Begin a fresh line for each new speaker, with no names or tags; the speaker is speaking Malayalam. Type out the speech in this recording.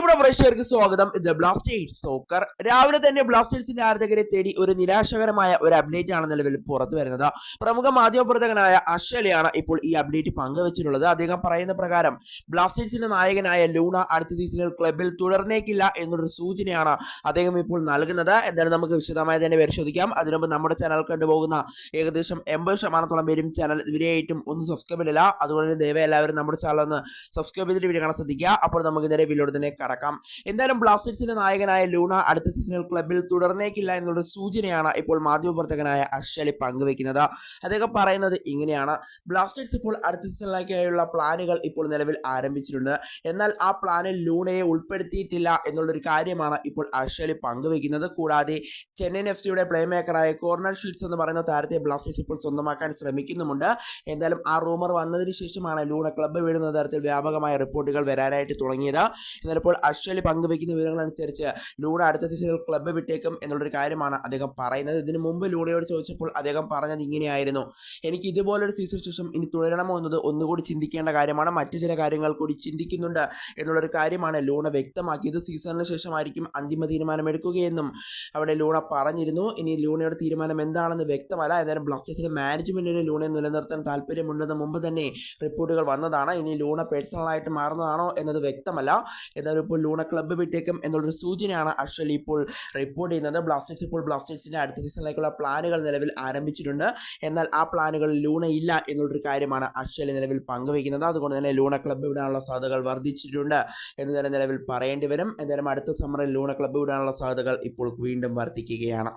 പ്രിയപ്പെട്ട പ്രേക്ഷകർക്ക് സ്വാഗതം. ഇത് ബ്ലാസ്റ്റേഴ്സ് സോക്കർ രാവിലെ തന്നെ ബ്ലാസ്റ്റേഴ്സിന്റെ ആരാധകരെ തേടി ഒരു നിരാശകരമായ ഒരു അപ്ഡേറ്റ് ആണ് നിലവിൽ പുറത്തു വരുന്നത്. പ്രമുഖ മാധ്യമപ്രവർത്തകനായ അശ്വലയാണ് ഇപ്പോൾ ഈ അപ്ഡേറ്റ് പങ്കുവച്ചിട്ടുള്ളത്. അദ്ദേഹം പറയുന്ന പ്രകാരം ബ്ലാസ്റ്റേഴ്സിന്റെ നായകനായ ലൂണ അടുത്ത സീസണിൽ ക്ലബിൽ തുടർന്നേക്കില്ല എന്നൊരു സൂചനയാണ് അദ്ദേഹം ഇപ്പോൾ നൽകുന്നത്. എന്തായാലും നമുക്ക് വിശദമായി തന്നെ പരിശോധിക്കാം. അതിനുമുമ്പ് നമ്മുടെ ചാനൽ കണ്ടുപോകുന്ന ഏകദേശം എൺപത് ശതമാനത്തോളം പേരും ചാനൽ ഇതുവരെയായിട്ടും ഒന്നും സബ്സ്ക്രൈബ് ഇല്ല അതുകൊണ്ട് തന്നെ ദയവായി എല്ലാവരും നമ്മുടെ ചാനൽ ഒന്ന് സബ്സ്ക്രൈബ് ചെയ്തിട്ട് വീഡിയോ കാണാൻ ശ്രദ്ധിക്കുക. അപ്പോൾ നമുക്ക് നേരെ വീഡിയോട് തന്നെ കടക്കാം എന്തായാലും ബ്ലാസ്റ്റേഴ്സിന്റെ നായകനായ ലൂണ അടുത്ത സീസണിൽ ക്ലബിൽ തുടർന്നേക്കില്ല എന്നുള്ള സൂചനയാണ് ഇപ്പോൾ മാധ്യമപ്രവർത്തകനായ അശ്വലി പങ്കുവെക്കുന്നത്. അദ്ദേഹം പറയുന്നത് ഇങ്ങനെയാണ്. ബ്ലാസ്റ്റേഴ്സ് ഇപ്പോൾ അടുത്ത സീസണിലേക്കായുള്ള പ്ലാനുകൾ ഇപ്പോൾ നിലവിൽ ആരംഭിച്ചിട്ടുണ്ട്. എന്നാൽ ആ പ്ലാനിൽ ലൂണയെ ഉൾപ്പെടുത്തിയിട്ടില്ല എന്നുള്ളൊരു കാര്യമാണ് ഇപ്പോൾ അശ്വലി പങ്കുവെക്കുന്നത്. കൂടാതെ ചെന്നൈയിൻ എഫ് സിയുടെ പ്ലേ മേക്കറായ കോർണർ ഷീറ്റ്സ് എന്ന് പറയുന്ന താരത്തെ ബ്ലാസ്റ്റേഴ്സ് ഇപ്പോൾ സ്വന്തമാക്കാൻ ശ്രമിക്കുന്നുമുണ്ട്. എന്തായാലും ആ റൂമർ വന്നതിന് ശേഷമാണ് ലൂണ ക്ലബ്ബ് വിടുന്ന തരത്തിൽ വ്യാപകമായ റിപ്പോർട്ടുകൾ വരാനായിട്ട് തുടങ്ങിയത്. എന്നാൽ ഇപ്പോൾ അശ്വലി പങ്കുവയ്ക്കുന്ന വിവരങ്ങൾ അനുസരിച്ച് ലൂണ അടുത്ത സീസണിൽ ക്ലബ്ബ് വിട്ടേക്കും എന്നുള്ളൊരു കാര്യമാണ് അദ്ദേഹം പറയുന്നത്. ഇതിനു മുമ്പ് ലൂണയോട് ചോദിച്ചപ്പോൾ അദ്ദേഹം പറഞ്ഞത് ഇങ്ങനെയായിരുന്നു. എനിക്ക് ഇതുപോലൊരു സീസൺ ശേഷം ഇനി തുടരണമോ എന്നത് ഒന്നുകൂടി ചിന്തിക്കേണ്ട കാര്യമാണ്. മറ്റു ചില കാര്യങ്ങൾ കൂടി ചിന്തിക്കുന്നുണ്ട് എന്നുള്ളൊരു കാര്യമാണ് ലൂണ വ്യക്തമാക്കിയത്. സീസണിന് ശേഷമായിരിക്കും അന്തിമ തീരുമാനമെടുക്കുകയെന്നും അവിടെ ലൂണ പറഞ്ഞിരുന്നു. ഇനി ലൂണയുടെ തീരുമാനം എന്താണെന്ന് വ്യക്തമല്ല. ഏതായാലും ബ്ലാസ്റ്റേഴ്സിന്റെ മാനേജ്മെന്റിന് ലൂണയെ നിലനിർത്താൻ താല്പര്യമുണ്ടെന്ന് മുമ്പ് തന്നെ റിപ്പോർട്ടുകൾ വന്നതാണ്. ഇനി ലൂണ പേഴ്സണലായിട്ട് മാറുന്നതാണോ എന്നത് വ്യക്തമല്ല. ഏതായാലും ഇപ്പോൾ ലൂണ ക്ലബ്ബ് വിട്ടേക്കും എന്നുള്ളൊരു സൂചനയാണ് അശ്വലി ഇപ്പോൾ റിപ്പോർട്ട് ചെയ്യുന്നത്. ബ്ലാസ്റ്റേഴ്സ് ഇപ്പോൾ ബ്ലാസ്റ്റേഴ്സിന്റെ അടുത്ത സീസണിലേക്കുള്ള പ്ലാനുകൾ നിലവിൽ ആരംഭിച്ചിട്ടുണ്ട്. എന്നാൽ ആ പ്ലാനുകളിൽ ലൂണ ഇല്ല എന്നുള്ളൊരു കാര്യമാണ് അശ്വലി നിലവിൽ പങ്കുവയ്ക്കുന്നത്. അതുകൊണ്ട് തന്നെ ലൂണ ക്ലബ്ബ് വിടാനുള്ള സാധ്യതകൾ വർദ്ധിച്ചിട്ടുണ്ട് എന്ന് തന്നെ നിലവിൽ പറയേണ്ടി വരും. എന്തായാലും അടുത്ത സമ്മറിൽ ലൂണ ക്ലബ്ബ് വിടാനുള്ള സാധ്യതകൾ ഇപ്പോൾ വീണ്ടും വർദ്ധിക്കുകയാണ്.